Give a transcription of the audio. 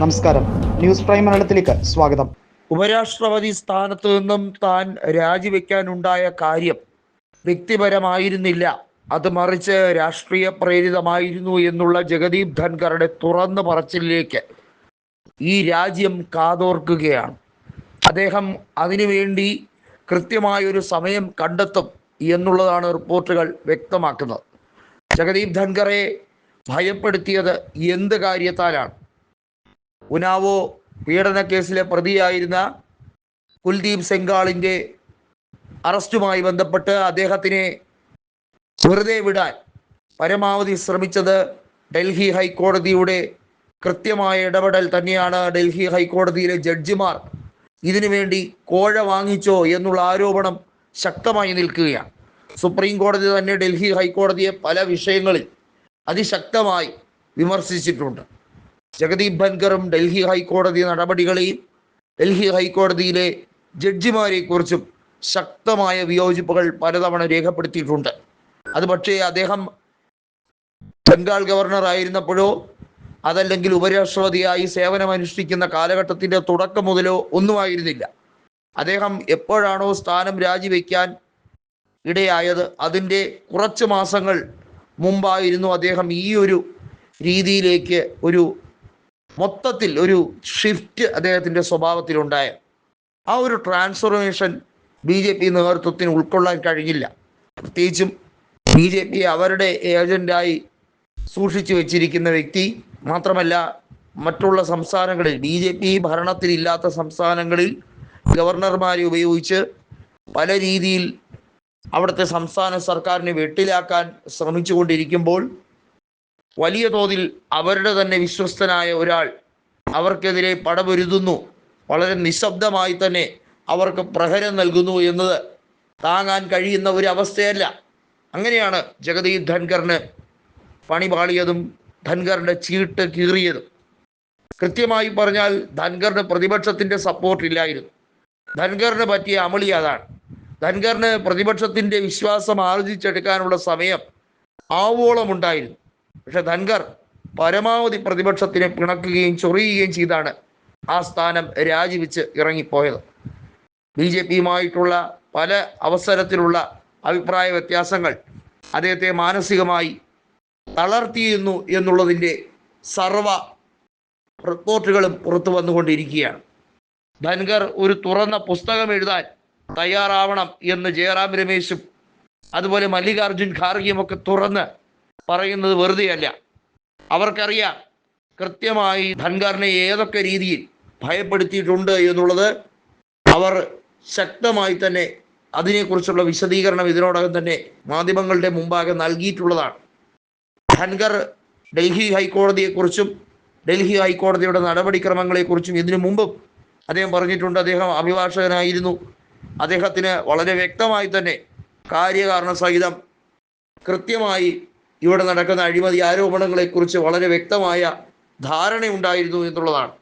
നമസ്കാരം. News prime മലയാളത്തിലേക്ക് സ്വാഗതം. ഉപരാഷ്ട്രപതി സ്ഥാനത്ത് നിന്നും താൻ രാജിവെക്കാനുണ്ടായ കാര്യം വ്യക്തിപരമായിരുന്നില്ല. അത് മറിച്ച് രാഷ്ട്രീയ പ്രേരിതമായിരുന്നു എന്നുള്ള ജഗദീപ് ധൻഖറുടെ തുറന്നു പറച്ചിലേക്ക് ഈ രാജ്യം കാതോർക്കുകയാണ്. അദ്ദേഹം അതിനുവേണ്ടി കൃത്യമായൊരു സമയം കണ്ടെത്തും എന്നുള്ളതാണ് റിപ്പോർട്ടുകൾ വ്യക്തമാക്കുന്നത്. ജഗദീപ് ധൻഖറെ ഭയപ്പെടുത്തിയത് എന്ത് കാര്യത്താലാണ്? ഉനാവോ പീഡന കേസിലെ പ്രതിയായിരുന്ന കുൽദീപ് സെങ്കാളിന്റെ അറസ്റ്റുമായി ബന്ധപ്പെട്ട് അദ്ദേഹത്തിനെ വെറുതെ വിടാൻ പരമാവധി ശ്രമിച്ചത് ഡൽഹി ഹൈക്കോടതിയുടെ കൃത്യമായ ഇടപെടൽ തന്നെയാണ് ഡൽഹി ഹൈക്കോടതിയിലെ ജഡ്ജിമാർ ഇതിനു വേണ്ടി കോഴ വാങ്ങിച്ചോ എന്നുള്ള ആരോപണം ശക്തമായി നിൽക്കുകയാണ്. സുപ്രീം കോടതി തന്നെ ഡൽഹി ഹൈക്കോടതിയെ പല വിഷയങ്ങളിൽ അതിശക്തമായി വിമർശിച്ചിട്ടുണ്ട്. ജഗദീപ് ധൻഖറും ഡൽഹി ഹൈക്കോടതി നടപടികളെയും ഡൽഹി ഹൈക്കോടതിയിലെ ജഡ്ജിമാരെ കുറിച്ചും ശക്തമായ വിയോജിപ്പുകൾ പലതവണ രേഖപ്പെടുത്തിയിട്ടുണ്ട്. അത് പക്ഷേ അദ്ദേഹം ബംഗാൾ ഗവർണർ ആയിരുന്നപ്പോഴോ അതല്ലെങ്കിൽ ഉപരാഷ്ട്രപതിയായി സേവനമനുഷ്ഠിക്കുന്ന കാലഘട്ടത്തിന്റെ തുടക്കം മുതലോ ഒന്നുമായിരുന്നില്ല. അദ്ദേഹം എപ്പോഴാണോ സ്ഥാനം രാജിവെക്കാൻ ഇടയായത് അതിന്റെ കുറച്ച് മാസങ്ങൾ മുമ്പായിരുന്നു അദ്ദേഹം ഈ ഒരു രീതിയിലേക്ക് ഒരു മൊത്തത്തിൽ ഒരു ഷിഫ്റ്റ് അദ്ദേഹത്തിന്റെ സ്വഭാവത്തിലുണ്ടായ ആ ഒരു ട്രാൻസ്ഫോർമേഷൻ ബി ജെ പി നേതൃത്വത്തിന് ഉൾക്കൊള്ളാൻ കഴിഞ്ഞില്ല. പ്രത്യേകിച്ചും ബി ജെ പി അവരുടെ ഏജന്റായി സൂക്ഷിച്ചു വെച്ചിരിക്കുന്ന വ്യക്തി മാത്രമല്ല മറ്റുള്ള സംസ്ഥാനങ്ങളിൽ ബി ജെ പി ഭരണത്തിലില്ലാത്ത സംസ്ഥാനങ്ങളിൽ ഗവർണർമാരെ ഉപയോഗിച്ച് പല രീതിയിൽ അവിടുത്തെ സംസ്ഥാന സർക്കാരിനെ വെട്ടിലാക്കാൻ ശ്രമിച്ചുകൊണ്ടിരിക്കുമ്പോൾ വലിയ തോതിൽ അവരുടെ തന്നെ വിശ്വസ്തനായ ഒരാൾ അവർക്കെതിരെ പടപൊരുതുന്നു. വളരെ നിശബ്ദമായി തന്നെ അവർക്ക് പ്രഹരം നൽകുന്നു എന്നത് താങ്ങാൻ കഴിയുന്ന ഒരു അവസ്ഥയല്ല. അങ്ങനെയാണ് ജഗദീപ് ധൻഖറിന് പണി പാളിയതും ധൻഖറിന്റെ ചീട്ട് കീറിയതും. കൃത്യമായി പറഞ്ഞാൽ ധൻഖറിന് പ്രതിപക്ഷത്തിന്റെ സപ്പോർട്ട് ഇല്ലായിരുന്നു. ധൻഖറിന് പറ്റിയ അമളി അതാണ്. ധൻഖറിന് പ്രതിപക്ഷത്തിന്റെ വിശ്വാസം ആർജിച്ചെടുക്കാനുള്ള സമയം ആവോളം ഉണ്ടായിരുന്നു പക്ഷെ ധൻഖർ പരമാവധി പ്രതിപക്ഷത്തിനെ പിണക്കുകയും ചൊറിയുകയും ചെയ്താണ് ആ സ്ഥാനം രാജിവെച്ച് ഇറങ്ങിപ്പോയത്. ബി ജെ പിയുമായിട്ടുള്ള പല അവസരത്തിലുള്ള അഭിപ്രായ വ്യത്യാസങ്ങൾ അദ്ദേഹത്തെ മാനസികമായി തളർത്തിയിരുന്നു എന്നുള്ളതിന്റെ സർവ റിപ്പോർട്ടുകളും പുറത്തു വന്നുകൊണ്ടിരിക്കുകയാണ്. ധൻഖർ ഒരു തുറന്ന പുസ്തകം എഴുതാൻ തയ്യാറാവണം എന്ന് ജയറാം രമേശും അതുപോലെ മല്ലികാർജുൻ ഖാർഗിയും ഒക്കെ തുറന്ന് പറയുന്നത് വെറുതെയല്ല. അവർക്കറിയാം കൃത്യമായി ധൻകാറിനെ ഏതൊക്കെ രീതിയിൽ ഭയപ്പെടുത്തിയിട്ടുണ്ട് എന്നുള്ളത് അവർ ശക്തമായി തന്നെ അതിനെക്കുറിച്ചുള്ള വിശദീകരണം ഇതിനോടകം തന്നെ മാധ്യമങ്ങളുടെ മുമ്പാകെ നൽകിയിട്ടുള്ളതാണ്. ധൻഖർ ഡൽഹി ഹൈക്കോടതിയെക്കുറിച്ചും ഡൽഹി ഹൈക്കോടതിയുടെ നടപടിക്രമങ്ങളെക്കുറിച്ചും ഇതിനു മുമ്പും അദ്ദേഹം പറഞ്ഞിട്ടുണ്ട്. അദ്ദേഹം അഭിഭാഷകനായിരുന്നു. അദ്ദേഹത്തിന് വളരെ വ്യക്തമായി തന്നെ കാര്യകാരണ സഹിതം കൃത്യമായി ഇവിടെ നടക്കുന്ന അഴിമതി ആരോപണങ്ങളെക്കുറിച്ച് വളരെ വ്യക്തമായ ധാരണയുണ്ടായിരുന്നു എന്നുള്ളതാണ്.